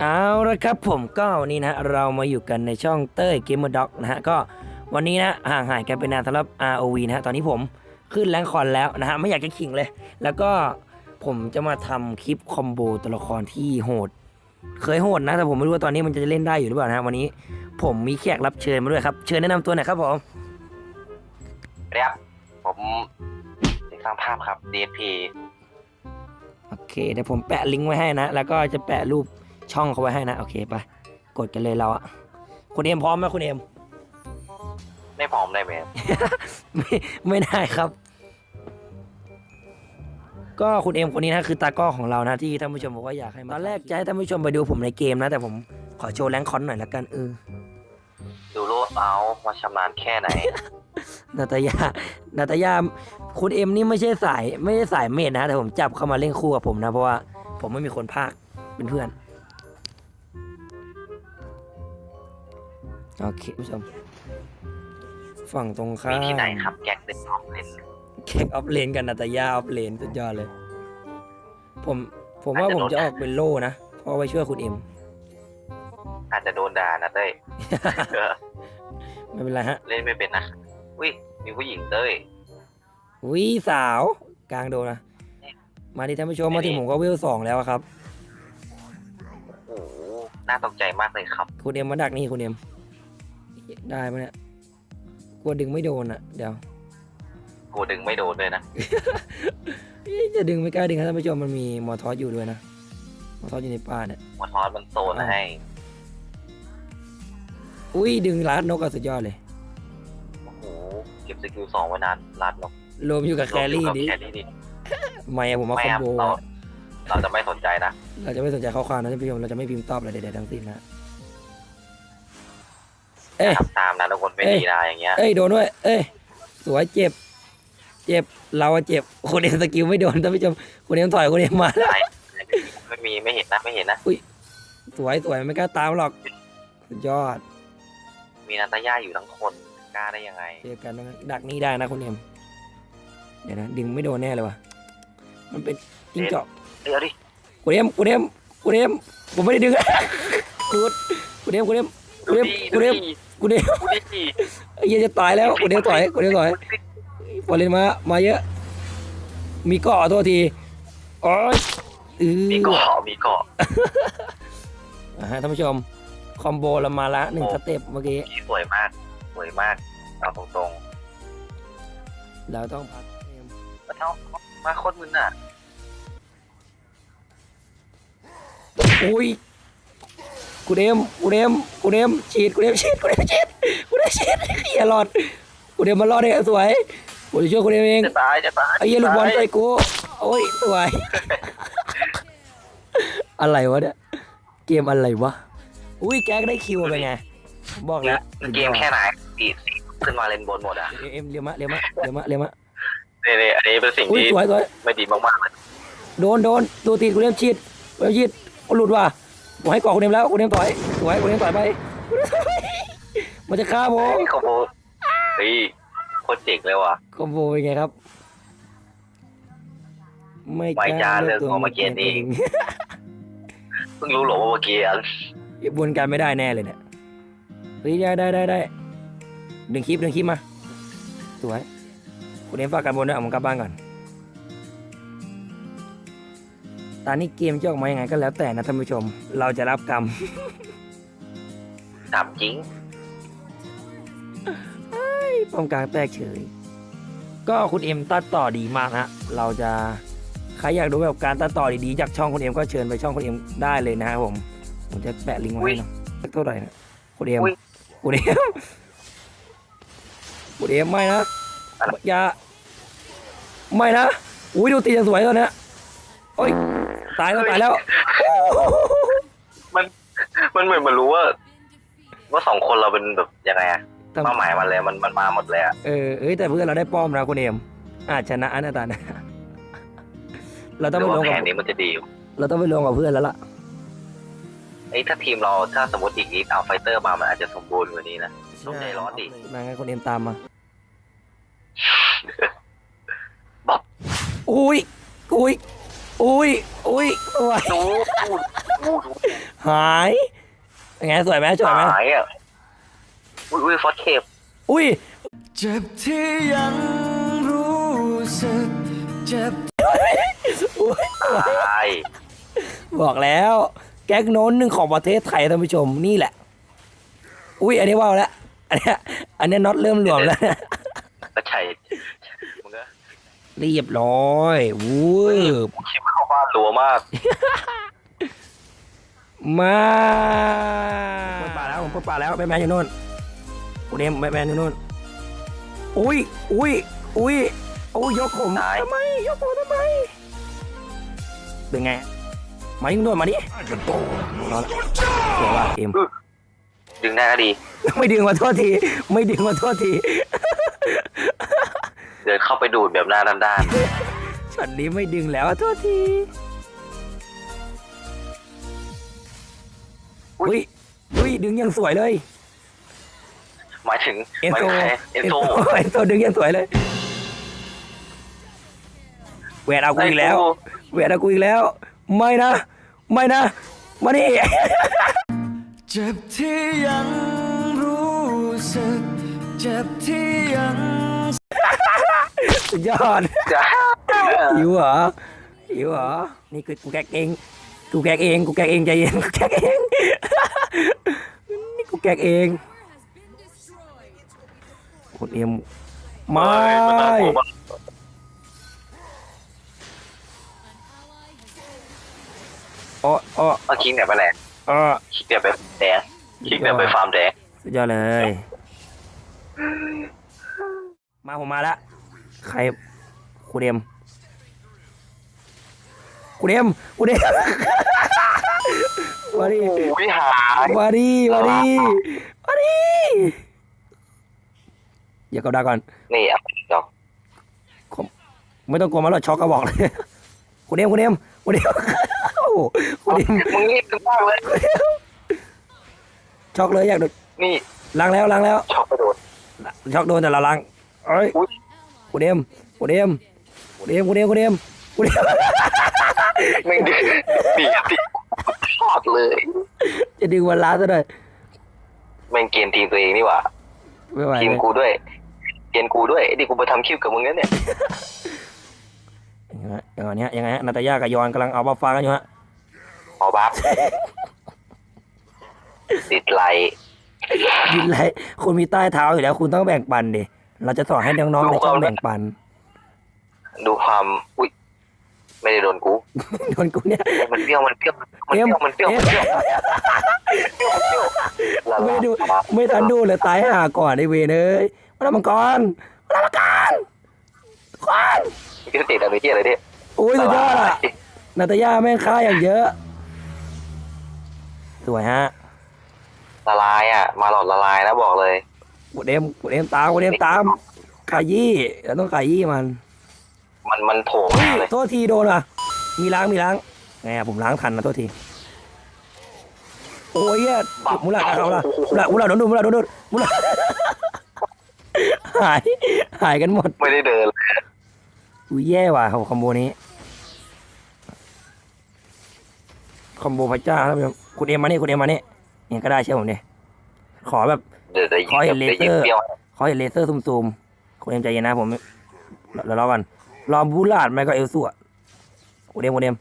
เอาละครับผมก็วันนี้นะเรามาอยู่กันในช่องเต้ยเกมเมอร์ด็อกนะฮะก็วันนี้นะห่างหายกันไปนานสำหรับ ROV นะฮะตอนนี้ผมขึ้นแรงคอนแล้วนะฮะไม่อยากจะขิงเลย แล้วก็ผมจะมาทำคลิปคอมโบตัวละครที่โหด เคยโหดนะแต่ผมไม่รู้ว่าตอนนี้มันจะเล่นได้อยู่หรือเปล่านะฮะวันนี้ผมมีแขกรับเชิญมาด้วยครับเชิญแนะนำตัวหน่อยครับผมเรียบผมเด็กสร้างภาพครับ DSP โอเคเดี๋ยวผมแปะลิงก์ไว้ให้นะแล้วก็จะแปะรูป ช่องเขาไว้ให้นะ โอเคไป กดกันเลยเราอะคุณเอ็มพร้อมไหมคุณเอ็มไม่พร้อมได้ไหมไม่ไม่ได้ครับ ก็คุณเอ็มคนนี้นะคือตากล้องของเรานะที่ท่านผู้ชมบอกว่าอยากให้มาตอนแรกจะให้ท่านผู้ชมไปดูผมในเกมนะ แต่ผมขอโชว์แรงค์คอนหน่อยละกันเออดูรูปเอาว่าชำนาญแค่ไหน นาตายานาตายาคุณเอ็มนี่ไม่ใช่สาย ไม่ใช่สายเมดนะ แต่ผมจับเข้ามาเล่นคู่กับผมนะ เพราะว่าผมไม่มีคนพากย์เป็นเพื่อน โอเคผู้ชม ฝั่งตรงข้ามีมที่ไหนครับแก๊กเด็กน้องเล่นแข่งออฟเลนกันนาตายาออฟเลนสุดยอดเลย ผมผมว่าผมจะออกเป็นโล่นะเพราะไว้ช่วยคุณเอ็ม อาจจะโดนด่านะเต้ยเออไม่เป็นไรฮะเล่นไม่เป็นนะ อุ้ยมีผู้หญิงเต้ยวิสาว กลางโดนนะ มาดิท่านผู้ชมมาถึงผมก็เวลสองแล้วอะครับ โอ้โหน่าตกใจมากเลยครับ คุณเอ็มมาดักนี่คุณเอ็ม ได้ปะเนี่ยกลัวดึงไม่โดนอะ เดี๋ยวกูดึงไม่โดนเลยนะเอ๊ะจะดึงไม่กล้าดึงครับท่านผู้ชมมันมีมอทอสอยู่ด้วยนะมอทอสอยู่ในป่าเนี่ยมอทอสมันโซนให้ อุ้ยดึงลัดนกอะสุดยอดเลยโอ้โหเก็บสกิลสองไว้นานรัดเนาะรวมอยู่กับแครี่ลงอยู่นี้กับแครี่ดิไม่อะผมมาคไม่อมครับโบเราอะเราจะไม่สนใจนะเราจะไม่สนใจข้อความนะท่านผู้ชมเราจะไม่พิมพ์ตอบอะไรใดๆทั้งสิ้นนะ เอ้ย ทำตามนะทุกคนไม่เอ้ยดีนะอย่างเงี้ย เอ้ยโดนด้วย เอ้ยสวยเจ็บ เจ็บเราอะเจ็บคนเอ็มสกิลไม่โดนท่านผู้ชมคนเอ็มถอยคนเอ็มมาแล้วไม่มีไม่เห็นนะไม่เห็นนะ สวยสวยไม่กล้าตามหรอกสุดยอดมีนาตาย่าอยู่ทั้งคนกล้าได้ยังไงเจอกันนะดักนี้ได้นะคุณเอ็มเดี๋ยวนะดึงไม่โดนแน่เลยว่ะมันเป็นจิ้งจอกเดี๋ยวดิคุณเอ็มคุณเอ็มคุณเอ็มผมไม่ได้ดึง ดูดคุณเอ็มคุณเอ็ม ดูดิคุดู ณเอ็ดิมคุณเอ็มดูดิไอ้เหี้ยจะตายแล้วคุณเอ็มถอยคุณเอ็มถอยฟอร์เรนมา มาเยอะ มีเกาะโทษทีโอ้ยเออมีเกาะมีเกาะอ่าฮะท่านผู้ชม คอมโบเรามาละหนึ่งโอ้สเต็ปเมื่อกี้สวยมากสวยมากเอาตรงเราต้องพักเอ็มๆแล้วเท่ามาโคตรมึนอะอุ้ย กูเดมกูเดมกูเดมฉีดกูเดมฉีดกูเดมฉีดกูเดมฉีดอย่ารอดกูเดมมารอดได้สวยกูจะช่วยกูเดมเองจะตายจะตายไอ้เหี้ยลูกบอลจะใส่ตายกูโอ้ยสวยอะไรวะเนี่ยเกมอะไรวะอุ้ยแก๊กได้คิวเป็นไงบอกแล้วเกมแค่ไหนตีสีขึ้นมาเลนบนหมดอะเอ็มเร็วมะเร็วมะเร็วมะเร็วมะนี่นี่อันนี้เป็นสิ่งอุ้ยที่สวยสวยไม่ดีมากๆเลยโดนโดนตัวตีกูเดมฉีดกูเดมฉีดกูหลุดว่ะ ผมให้เกาะกูเดมแล้วกูเดมต่อยสวยกูเดมต่อยไป มันจะฆ่าผมนี่คอมโบเฮ้ยโคตรเจ๋งเลยว่ะคอมโบเป็นไงครับ ไม่ไว้จ้าเรื่องตัวของเมื่อกี้เองเพิ่งรู้เหรอว่าเมื่อกี้อะบนการไม่ได้แน่เลยเนี่ยเฮ้ยได้ได้ได้ได้ดึงคลิปดึงคลิปมาสวยคุณเอ็มฝากการบนด้วยเอาผมกลับบ้านก่อน ตอนนี้เกมจะออกมายังไงก็แล้วแต่นะท่านผู้ชม เราจะรับกรรมถามจริงป้อมกลางแตกเฉย ก็คุณเอ็มตัดต่อดีมากฮะ เราจะใครอยากดูแบบการตัดต่อดีๆจากช่องคุณเอ็มก็เชิญไปช่องคุณเอ็มได้เลยนะครับผม ผมจะแปะลิงก์ไว้ให้เนาะเท่าไหร่นะคุณเอ็มอุ๊ยคุณเอ็มคุณเอ็มไม่นะอย่าไม่นะ อุ้ยดูตีจะสวยตอนเนี้ยโอ้ย ตายแล้วตายแล้วมันเหมือนมันรู้ว่า ว่าสองคนเราเป็นแบบยังไงอะต้องเป้าหมายมันเลยมันมันมาหมดเลยอะเออเอ้ยแต่เพื่อนเราได้ป้อมนะคุณเอ็มอาจชนะนะตานะเราต้องหรืไปอลว่างแผกับนนี้มันจะดีเราต้องไปลงกับเพื่อนแล้วล่ะ ไอ้ยถ้าทีมเราถ้าสมมติอีกนิดเอาไฟเตอร์มามันอาจจะสมบูรณ์กว่านี้นะ ต้องใจร้อนดิ มางั้นคนเอ็มตามมาบ๊อบ อุ้ยอุ้ย อุ้ยอุ้ยสวยดูดูดูหายเป็นไงสวยไหมสวยไหมหายอะอุ้ยอุ้ยฟอสเคปอุ้ยเจ็บที่ยังรู้สึกเจ็บอุ้ยตายบอกแล้ว แก๊กโน้นหนึ่งของประเทศไทยท่านผู้ชมนี่แหละ อุ้ยอันนี้ว่าวแล้วอันเนี้ยอันเนี้ยน็อตเริ่มหลวมแล้วก็ใช่มึงก็เรียบร้อยวุ้ยชิมเข้าบ้านรัวมาก มาเปิดป่าแล้วผมเปิดป่าแล้วแบทแมนอยู่นู่นกูเนมแบทแมนอยู่นู่นอุ้ยอุ้ยอุ้ยโอ้ยยกผมตาย ทำไมยกผมทำไมเป็นไงมายิงโดนมาดิรอละเสียว่าเกมดึงได้ก็ดี ไม่ดึงมาโทษที ไม่ดึงมาโทษที เดินเข้าไปดูดแบบหน้าด้าน ช็อตนี้ไม่ดึงแล้วโทษทีอุ้ยอุ้ยดึงยังสวยเลยๆหมายถึงเอ็นหมายโซถึงใครเอ็นโซเอ็นโซดึงยังสวยเลยแหวนเอากูอีกแล้วแหวนเอากูอีกแล้ว ไม่นะ ไม่นะ มานี่เจ็บที่ยังรู้สึก เจ็บที่ยังสุดยอดจ้า หิวเหรอหิวเหรอ นี่คือกูแกกเอง กูแกกเอง กูแกกเองใจเย็น กูแกกเอง นี่กูแกกเองคุณเอ็มไม่อ้ออ้อเอาคิงเนี่ยไปแหละอ้อคิงเนี่ยไปแดงคิงเนี่ยไปฟาร์มแดงสุดยอดเลย มาผมมาแล้วใครคุณเอ็ม คุณเอ็มคุณเอ็มมาดิอุ้ยหายมาดิมาดิมาดิอย่ากดดันก่อนนี่อะดอกไม่ต้องกลัวมันหรอกช็อกก็บอกเลยคุณเอ็มคุณเอ็มคุณเอ็มโอ้โหคุณเอ็มมึงรีบกันมากเลยช็อกเลยอยากโดนนี่ล้างแล้วล้างแล้วช็อกไปโดนช็อกโดนแต่เราล้างเอ้ยอุ๊ยคุณเอ็มคุณเอ็มคุณเอ็มคุณเอ็มคุณเอ็มคุณเอ็ม ไม่ดึงดีดีชอดเลย จะดึงวันล้าซะหน่อยแม่งเกณฑ์ทีมตัวเองนี่หว่าไม่ไหวทีมเลยกูด้วยเกณฑ์กูด้วยดิกูไปทำคลิปกับมึงนั่นเนี่ยอย่างเงี้ยอย่างเงี้ยนาตาย่ากับยอนกำลังเอาบัฟฟ้ากันอยู่ฮะขอบัฟติดไหลดินไรคุณมีใต้เท้าอยู่แล้ว คุณต้องแบ่งปันดิเราจะสอนให้น้องๆในช่องแบ่งปัน ดูความอุ้ย ไม่ได้โดนกูโดนกูเนี่ยมันเปรี้ยวมันเปรี้ยวมันเปรี้ยวมันเปรี้ยวมันเปรี้ยวมันเปรี้ยวละไม่ลายดูไม่ทันดูเลยตายห่าก่อนไอเวนเอ้ยมาทำมังกรมาทำมังกรก่อนพี่ติดอะไรที่อะไรเนี่ยโอ้ยสุดยอดอะนาตาย่าแม่งฆ่าอย่างเยอะ สวยฮะละลายอะ มาหลอดละลายนะบอกเลยกูเดมกูเดมตามกูเดมตามขยี้เราต้องขยี้มัน มันมันโผล่เฮ้มายเลยโทษทีโดนว่ะ มีล้างมีล้างไงอะผมล้างทันนะโทษที โอ้ยเหี้ยมุลาเอาละมุลามุลาโดนดูมุลาโดนดูมุลาหายหายกันหมด ไม่ได้เดินเลยอุ้ยแย่ว่ะเขาคอมโบนี้คอมโบพระเจ้าครับผมคุณเอ็มมานี่คุณเอ็มมานี่เนี่ยก็ได้เชื่อผมดิขอแบบเดี๋ยวจะยิขอเห็งนเลจะเซยิองร์เปรี้ยวขอเห็นเลเซอร์ซูมๆคุณเอ็มใจเย็นนะผมเดี๋ยวรอก่อน รอบูลาดไม่ก็เอลซัวคุณเอ็มคุณเอ็ม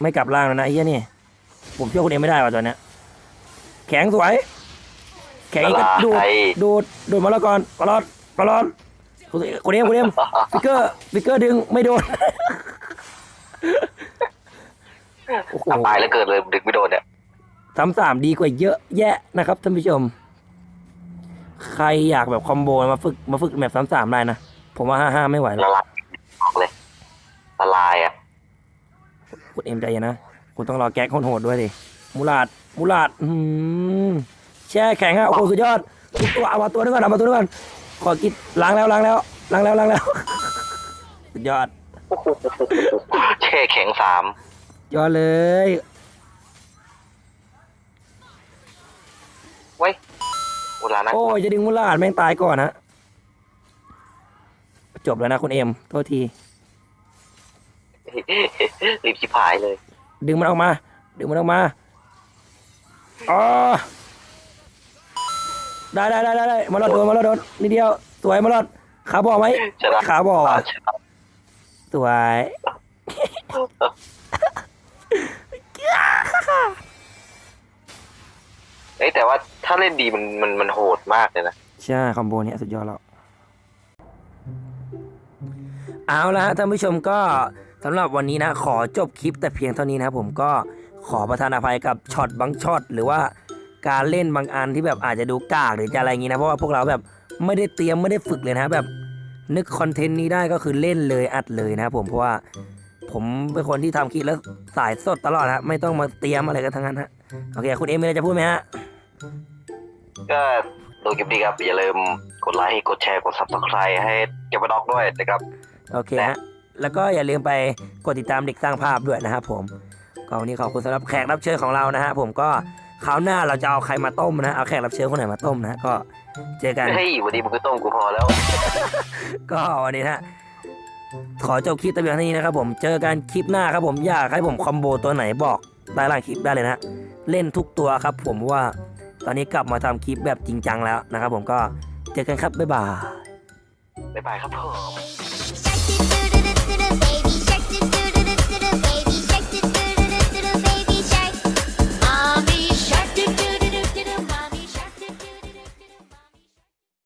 ไม่กลับล่างแล้วนะไอ้เหี้ยนี่ ผมเชื่อคุณเอ็มไม่ได้ว่ะตอนเนี้ยแข็งสวย แข็งอีกก็ดูดละลายดูดดูดมาแล้วก่อนปลอดปลอดคุณคุณเอ็มคุณเอ็มฟิกเกอร์ฟิกเกอร์ดึงไม่โดนโอ้โห ตายแล้วเกิดเลยดึกไม่โดนเนี่ยสามสามดีกว่าเยอะแยะนะครับท่านผู้ชม ใครอยากแบบคอมโบมาฝึกมาฝึกแบบสามสามได้นะ ผมว่าห้าห้าไม่ไหวแล้ละวลายบอกเลยละลายอะคุณเอ็มใจเย็นนะคุณต้องรอแก๊กโหดๆด้วยดิมูลาดมูลาดอืมแช่แข็งฮะโอ้โหสุดยอดทุกตัวเอามาตัวนึงก่อนเอามาตัวนึงก่อนขอกินล้างแล้วล้างแล้วล้างแล้วล้างแล้ว สุดยอด แช่แข็งสามยอดเลย ไว้ย เวลานะโอ้ยจะดึงมูลาดแม่งตายก่อนนะจบแล้วนะคุณเอ็มโทษที รีบชิบหายเลย ดึงมันออกมา ดึงมันออกมาอ๋อได้ได้ได้ได้ได้มาลอดโดนมาลอดโดนนิดเดียวสวยมาลอดขาบอกไหมชนะขาบอกอะชนะสวยเอ้ยแต่ว่าถ้าเล่นดีมันมันมันโหดมากเลยนะใช่คอมโบเนี้ยสุดยอดแล้ว เอาละฮะท่านผู้ชมก็สำหรับวันนี้นะ ขอจบคลิปแต่เพียงเท่านี้นะผมก็ขอประทานอภัยกับช็อตบางช็อตหรือว่าการเล่นบางอันที่แบบอาจจะดูกากหรือจะอะไรอย่างนี้นะเพราะว่าพวกเราแบบไม่ได้เตรียมไม่ได้ฝึกเลยนะแบบนึกคอนเทนต์นี้ได้ก็คือเล่นเลยอัดเลยนะผมเพราะว่าผมเป็นคนที่ทำคลิปแล้วสายสดตลอดฮะไม่ต้องมาเตรียมอะไรกันทั้งนั้นฮะโอเคคุณเอ็มมีอะไรจะพูดไหมฮะ ก็ดูคลิปนี้ครับอย่าลืมกดไลค์กดแชร์กด subscribe ให้เก็บด็อกด้วยนะครับ โอเคฮะแล้วก็อย่าลืมไปกดติดตามเด็กสร้างภาพด้วยนะครับผมก็วันนี้ขอบคุณสำหรับแขกรับเชิญของเรานะฮะผมก็คราวหน้าเราจะเอาใครมาต้มนะเอาแขกรับเชิญคนไหนมาต้มนะก็เจอกันเฮ้ยวันนี้มึงก็ต้มกูพอแล้ว ก็วันนี้นะฮะขอจบคลิปแต่เพียงเท่านี้นะครับผมเจอกันคลิปหน้าครับผมอยากให้ผมคอมโบตัวไหนบอกใต้ล่างคลิปได้เลยนะฮะเล่นทุกตัวครับผมเพราะว่า ตอนนี้กลับมาทำคลิปแบบจริงจังแล้วนะครับผมก็เจอกันครับบ๊ายบายบ๊ายบายครับผม